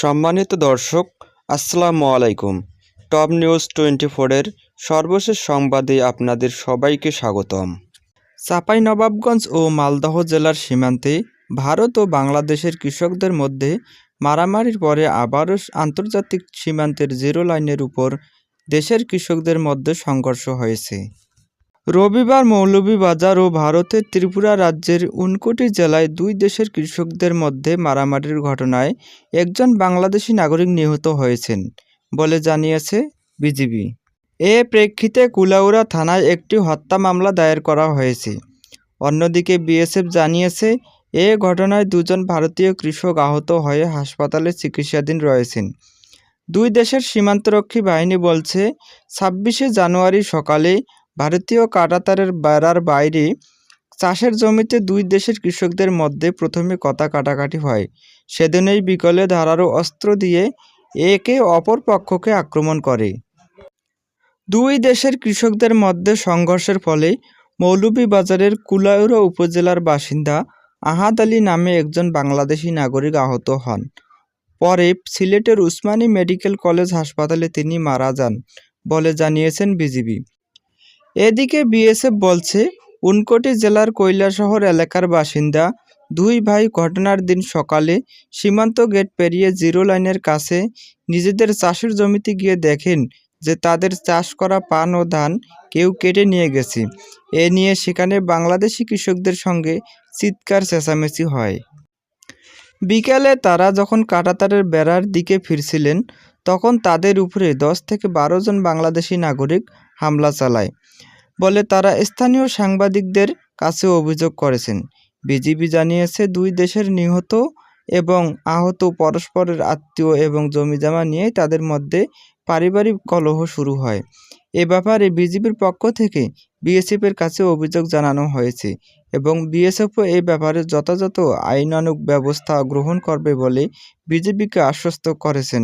সম্মানিত দর্শক, আসসালামু আলাইকুম। টপ নিউজ টোয়েন্টি ফোরের সর্বশেষ সংবাদে আপনাদের সবাইকে স্বাগতম। চাঁপাইনবাবগঞ্জ ও মালদহ জেলার সীমান্তে ভারত ও বাংলাদেশের কৃষকদের মধ্যে মারামারির পরে আবারও আন্তর্জাতিক সীমান্তের জিরো লাইনের উপর দেশের কৃষকদের মধ্যে সংঘর্ষ হয়েছে। রবিবার মৌলভীবাজার ও ভারতের ত্রিপুরা রাজ্যের উনকোটি জেলায় দুই দেশের কৃষকদের মধ্যে মারামারির ঘটনায় একজন বাংলাদেশি নাগরিক নিহত হয়েছেন বলে জানিয়েছে বিজিবি। এ প্রেক্ষিতে কুলাউড়া থানায় একটি হত্যা মামলা দায়ের করা হয়েছে। অন্যদিকে বিএসএফ জানিয়েছে, এ ঘটনায় দুজন ভারতীয় কৃষক আহত হয়ে হাসপাতালে চিকিৎসাধীন রয়েছেন। দুই দেশের সীমান্তরক্ষী বাহিনী বলছে, ছাব্বিশে জানুয়ারি সকালে ভারতীয় কাটাতারের বেড়ার বাইরে চাষের জমিতে দুই দেশের কৃষকদের মধ্যে প্রথমে কথা কাটাকাটি হয়। সেদিনই বিকলে ধারালো অস্ত্র দিয়ে একে অপর পক্ষকে আক্রমণ করে। দুই দেশের কৃষকদের মধ্যে সংঘর্ষের ফলে মৌলভীবাজারের কুলাউড়া উপজেলার বাসিন্দা আহাদ আলী নামে একজন বাংলাদেশি নাগরিক আহত হন। পরে সিলেটের উসমানী মেডিকেল কলেজ হাসপাতালে তিনি মারা যান বলে জানিয়েছেন বিজিবি। এদিকে বিএসএফ বলছে, উনকোটি জেলার কৈলাসহর এলাকার বাসিন্দা দুই ভাই ঘটনার দিন সকালে সীমান্ত গেট পেরিয়ে জিরো লাইনের কাছে নিজেদের চাষের জমিতে গিয়ে দেখেন যে তাদের চাষ করা পান ও ধান কেউ কেটে নিয়ে গেছে। এ নিয়ে সেখানে বাংলাদেশি কৃষকদের সঙ্গে চিৎকার, চেঁচামেচি হয়। বিকেলে তারা যখন কাঁটাতারের বেড়ার দিকে ফিরছিলেন, তখন তাদের উপরে দশ থেকে বারো জন বাংলাদেশি নাগরিক হামলা চালায়। বলে তারা স্থানীয় সাংবাদিকদের কাছে অভিযোগ করেছেন। বিজিবি জানিয়েছে, দুই দেশের নিহত এবং আহত পরস্পরের আত্মীয় এবং জমিজমা নিয়ে তাদের মধ্যে পারিবারিক কলহ শুরু হয়। এ ব্যাপারে বিজিবির পক্ষ থেকে বিএসএফের কাছে অভিযোগ জানানো হয়েছে এবং বিএসএফও এই ব্যাপারে যথাযথ আইনানুগ ব্যবস্থা গ্রহণ করবে বলে বিজেপিকে আশ্বস্ত করেছেন।